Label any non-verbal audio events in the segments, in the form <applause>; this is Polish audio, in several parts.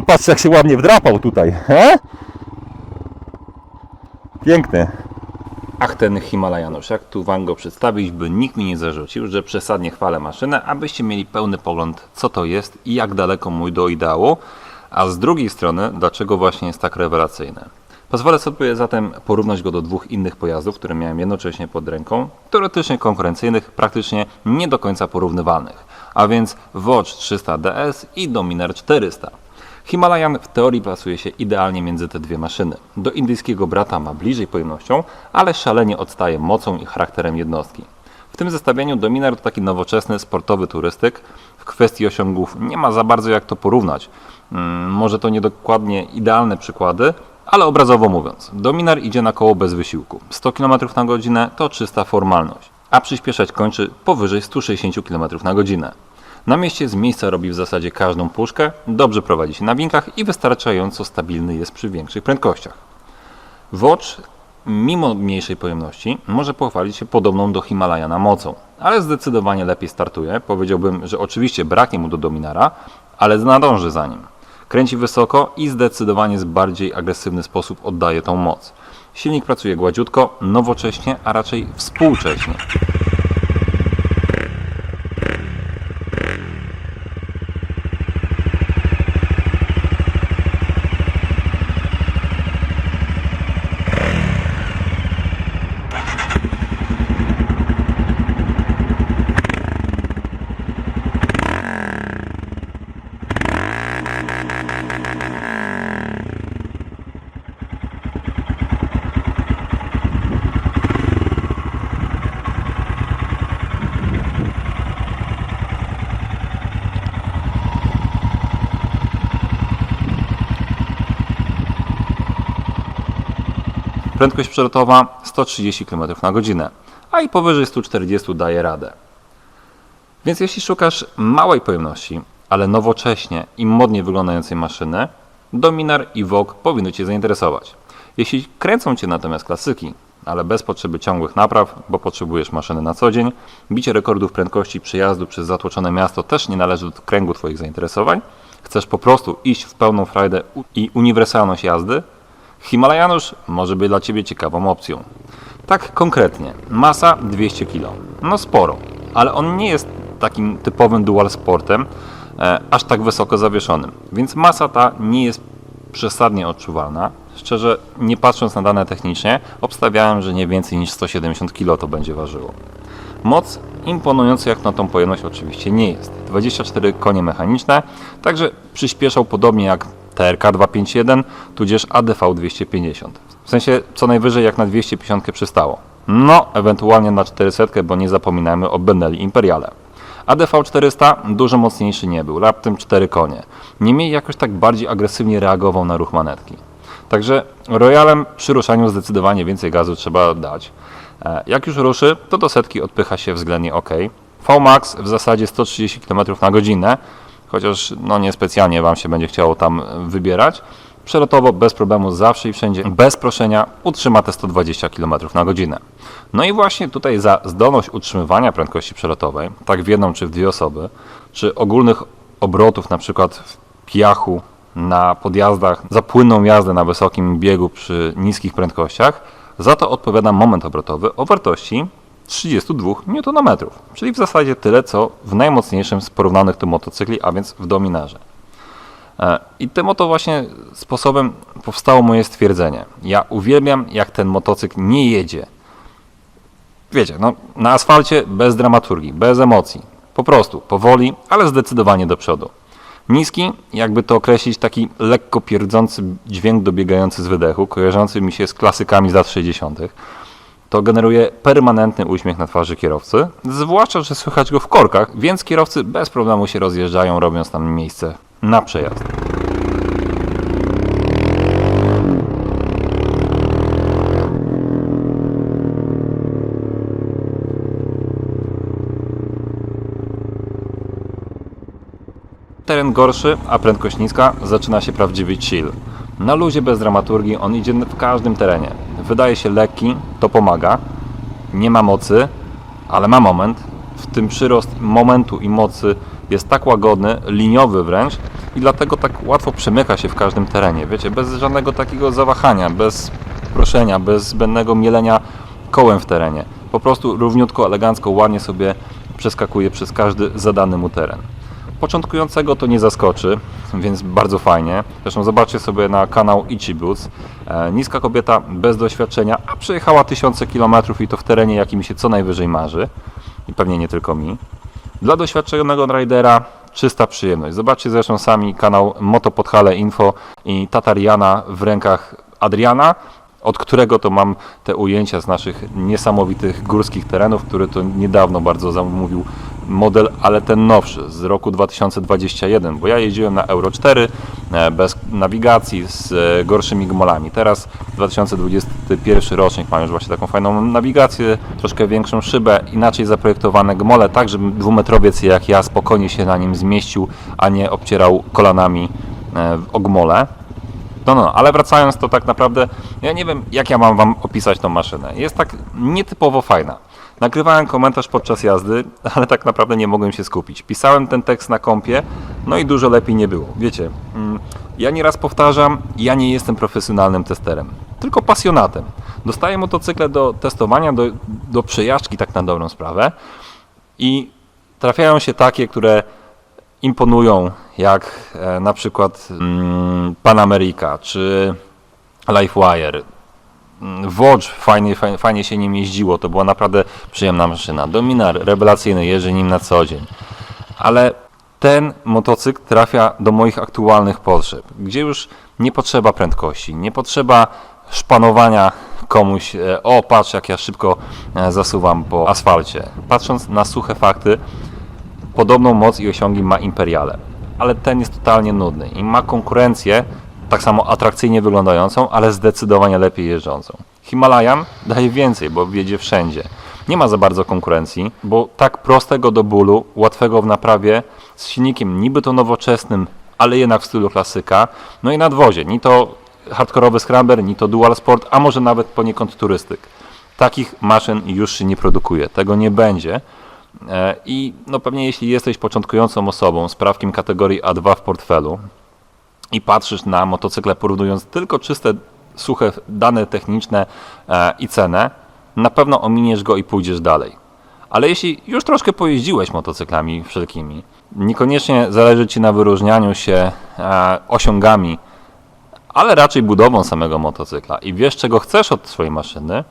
Ale patrz jak się ładnie wdrapał tutaj, he? Piękny. Ach, ten Himalajanusz, jak tu Wam go przedstawić, by nikt mi nie zarzucił, że przesadnie chwalę maszynę, abyście mieli pełny pogląd, co to jest i jak daleko mój do ideału, a z drugiej strony, dlaczego właśnie jest tak rewelacyjny. Pozwolę sobie zatem porównać go do dwóch innych pojazdów, które miałem jednocześnie pod ręką, teoretycznie konkurencyjnych, praktycznie nie do końca porównywalnych, a więc Watch 300 DS i Dominar 400. Himalayan w teorii plasuje się idealnie między te dwie maszyny. Do indyjskiego brata ma bliżej pojemnością, ale szalenie odstaje mocą i charakterem jednostki. W tym zestawieniu Dominar to taki nowoczesny, sportowy turystyk. W kwestii osiągów nie ma za bardzo jak to porównać. Mm, może to niedokładnie idealne przykłady, ale obrazowo mówiąc, Dominar idzie na koło bez wysiłku. 100 km na godzinę to czysta formalność, a przyspieszać kończy powyżej 160 km na godzinę. Na mieście z miejsca robi w zasadzie każdą puszkę, dobrze prowadzi się na winkach i wystarczająco stabilny jest przy większych prędkościach. Watch, mimo mniejszej pojemności, może pochwalić się podobną do Himalajana mocą, ale zdecydowanie lepiej startuje. Powiedziałbym, że oczywiście braknie mu do Dominara, ale nadąży za nim. Kręci wysoko i zdecydowanie w bardziej agresywny sposób oddaje tą moc. Silnik pracuje gładziutko, nowocześnie, a raczej współcześnie. Prędkość przelotowa 130 km na godzinę, a i powyżej 140 daje radę. Więc jeśli szukasz małej pojemności, ale nowocześnie i modnie wyglądającej maszyny, Dominar i Vogue powinny Cię zainteresować. Jeśli kręcą Cię natomiast klasyki, ale bez potrzeby ciągłych napraw, bo potrzebujesz maszyny na co dzień, bicie rekordów prędkości przejazdu przez zatłoczone miasto też nie należy do kręgu Twoich zainteresowań, chcesz po prostu iść w pełną frajdę i uniwersalność jazdy, Himalajanusz może być dla Ciebie ciekawą opcją. Tak konkretnie, masa 200 kg. No sporo, ale on nie jest takim typowym dual sportem, e, aż tak wysoko zawieszonym. Więc masa ta nie jest przesadnie odczuwalna. Szczerze, nie patrząc na dane technicznie, obstawiałem, że nie więcej niż 170 kg to będzie ważyło. Moc imponująca jak na tą pojemność oczywiście nie jest. 24 konie mechaniczne, także przyspieszał podobnie jak TRK 251, tudzież ADV 250. W sensie co najwyżej jak na 250 przystało. No, ewentualnie na 400, bo nie zapominajmy o Benelli Imperiale. ADV 400 dużo mocniejszy nie był, raptem 4 konie. Niemniej jakoś tak bardziej agresywnie reagował na ruch manetki. Także Royalem przy ruszaniu zdecydowanie więcej gazu trzeba dać. E, Jak już ruszy, to do setki odpycha się względnie ok. VMAX w zasadzie 130 km na godzinę, chociaż no niespecjalnie Wam się będzie chciało tam wybierać. Przelotowo bez problemu zawsze i wszędzie, bez proszenia utrzyma te 120 km na godzinę. No i właśnie tutaj za zdolność utrzymywania prędkości przelotowej, tak w jedną czy w dwie osoby, czy ogólnych obrotów na przykład w piachu, na podjazdach, za płynną jazdę na wysokim biegu przy niskich prędkościach, za to odpowiada moment obrotowy o wartości 32 Nm, czyli w zasadzie tyle, co w najmocniejszym z porównanych tu motocykli, a więc w Dominarze. E, I tym oto właśnie sposobem powstało moje stwierdzenie. Ja uwielbiam, jak ten motocykl nie jedzie. Wiecie, no, na asfalcie bez dramaturgii, bez emocji. Po prostu, powoli, ale zdecydowanie do przodu. Niski, jakby to określić, taki lekko pierdzący dźwięk dobiegający z wydechu, kojarzący mi się z klasykami z lat 60. to generuje permanentny uśmiech na twarzy kierowcy, zwłaszcza, że słychać go w korkach, więc kierowcy bez problemu się rozjeżdżają, robiąc tam miejsce na przejazd. Teren gorszy, a prędkość niska, zaczyna się prawdziwy chill. Na luzie bez dramaturgii on idzie w każdym terenie. Wydaje się lekki, to pomaga. Nie ma mocy, ale ma moment. W tym przyrost momentu i mocy jest tak łagodny, liniowy wręcz i dlatego tak łatwo przemyka się w każdym terenie. Wiecie, bez żadnego takiego zawahania, bez proszenia, bez zbędnego mielenia kołem w terenie. Po prostu równiutko, elegancko, ładnie sobie przeskakuje przez każdy zadany mu teren. Początkującego to nie zaskoczy, więc bardzo fajnie. Zresztą zobaczcie sobie na kanał Ichi Boots. E, niska kobieta bez doświadczenia, a przejechała tysiące kilometrów i to w terenie, jaki mi się co najwyżej marzy. I pewnie nie tylko mi. Dla doświadczonego ridera czysta przyjemność. Zobaczcie zresztą sami kanał Moto Podhale Info i Tatariana w rękach Adriana, od którego to mam te ujęcia z naszych niesamowitych górskich terenów, który to niedawno bardzo zamówił model, ale ten nowszy z roku 2021, bo ja jeździłem na Euro 4 e, bez nawigacji z e, gorszymi gmolami. Teraz 2021 rocznik ma już właśnie taką fajną nawigację, troszkę większą szybę, inaczej zaprojektowane gmole, tak żeby dwumetrowiec jak ja spokojnie się na nim zmieścił, a nie obcierał kolanami e, o gmole. No, no, ale wracając, to tak naprawdę ja nie wiem, jak ja mam Wam opisać tą maszynę. Jest tak nietypowo fajna. Nagrywałem komentarz podczas jazdy, <laughs> ale tak naprawdę nie mogłem się skupić. Pisałem ten tekst na kompie, no i dużo lepiej nie było. Wiecie, mm, ja nieraz powtarzam, ja nie jestem profesjonalnym testerem, tylko pasjonatem. Dostaję motocykle do testowania, do, do przejażdżki tak na dobrą sprawę i trafiają się takie, które imponują, jak e, na przykład mm, Pan America czy LifeWire. Mm, Watch fajnie, fajnie, się nim jeździło, to była naprawdę przyjemna maszyna. Dominar rewelacyjny, jeżdżę nim na co dzień. Ale ten motocykl trafia do moich aktualnych potrzeb, gdzie już nie potrzeba prędkości, nie potrzeba szpanowania komuś, e, o patrz jak ja szybko e, zasuwam po asfalcie. Patrząc na suche fakty, podobną moc i osiągi ma Imperiale, ale ten jest totalnie nudny i ma konkurencję, tak samo atrakcyjnie wyglądającą, ale zdecydowanie lepiej jeżdżącą. Himalayan daje więcej, bo wiedzie wszędzie. Nie ma za bardzo konkurencji, bo tak prostego do bólu, łatwego w naprawie, z silnikiem niby to nowoczesnym, ale jednak w stylu klasyka, no i nadwozie, ni to hardkorowy scrambler, ni to dual sport, a może nawet poniekąd turystyk. Takich maszyn już się nie produkuje, tego nie będzie. E, I no pewnie jeśli jesteś początkującą osobą z prawkiem kategorii A2 w portfelu i patrzysz na motocykle porównując tylko czyste, suche dane techniczne e, i cenę, na pewno ominiesz go i pójdziesz dalej. Ale jeśli już troszkę pojeździłeś motocyklami wszelkimi, niekoniecznie zależy Ci na wyróżnianiu się e, osiągami, ale raczej budową samego motocykla i wiesz czego chcesz od swojej maszyny,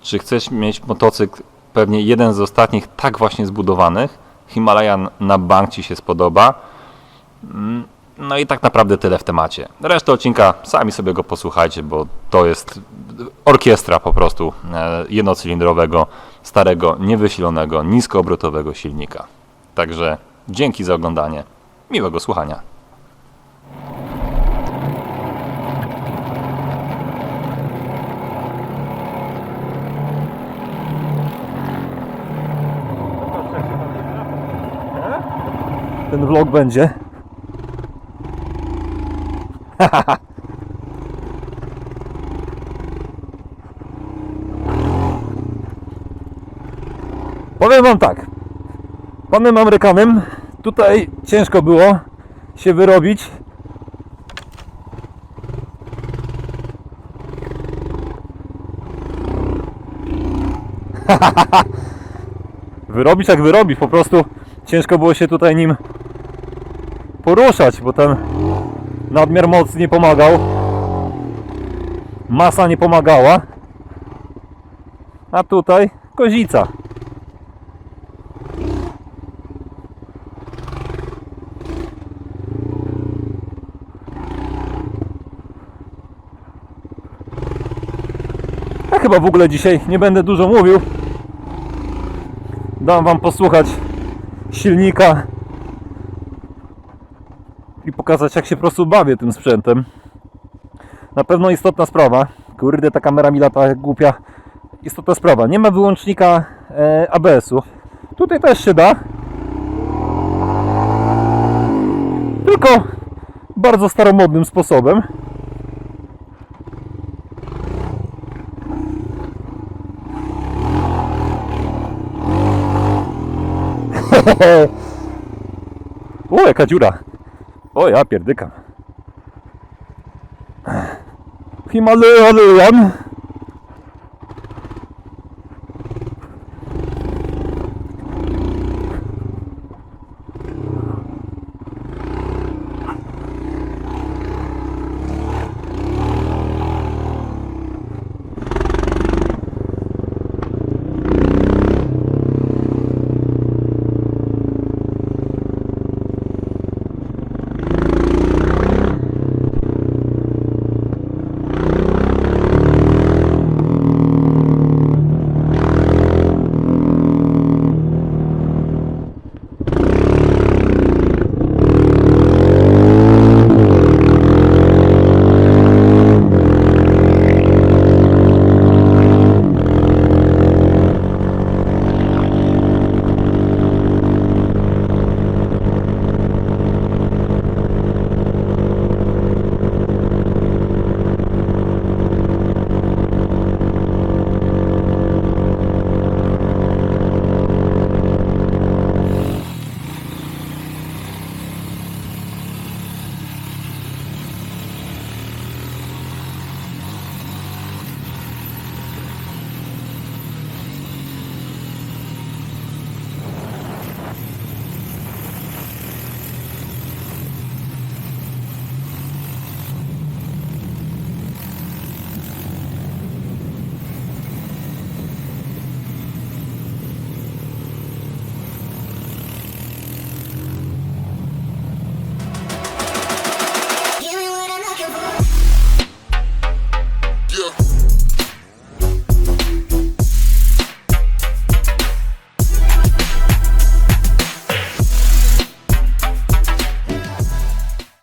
czy chcesz mieć motocykl pewnie jeden z ostatnich tak właśnie zbudowanych. Himalayan na bank Ci się spodoba. No i tak naprawdę tyle w temacie. Resztę odcinka sami sobie go posłuchajcie, bo to jest orkiestra po prostu e, jednocylindrowego, starego, niewysilonego, niskoobrotowego silnika. Także dzięki za oglądanie. Miłego słuchania. ten vlog będzie. <laughs> Powiem wam tak. Panem Amerykanem tutaj ciężko było się wyrobić. <laughs> wyrobić jak wyrobić, po prostu ciężko było się tutaj nim poruszać, bo ten nadmiar mocy nie pomagał. Masa nie pomagała. A tutaj kozica. Ja chyba w ogóle dzisiaj nie będę dużo mówił. Dam wam posłuchać silnika pokazać jak się po prostu bawię tym sprzętem. Na pewno istotna sprawa. Kurde, ta kamera mi lata głupia. Istotna sprawa. Nie ma wyłącznika e, ABS-u. Tutaj też się da. Tylko bardzo staromodnym sposobem. <laughs> o, jaka dziura. O, ja pierdykam. Himalayan.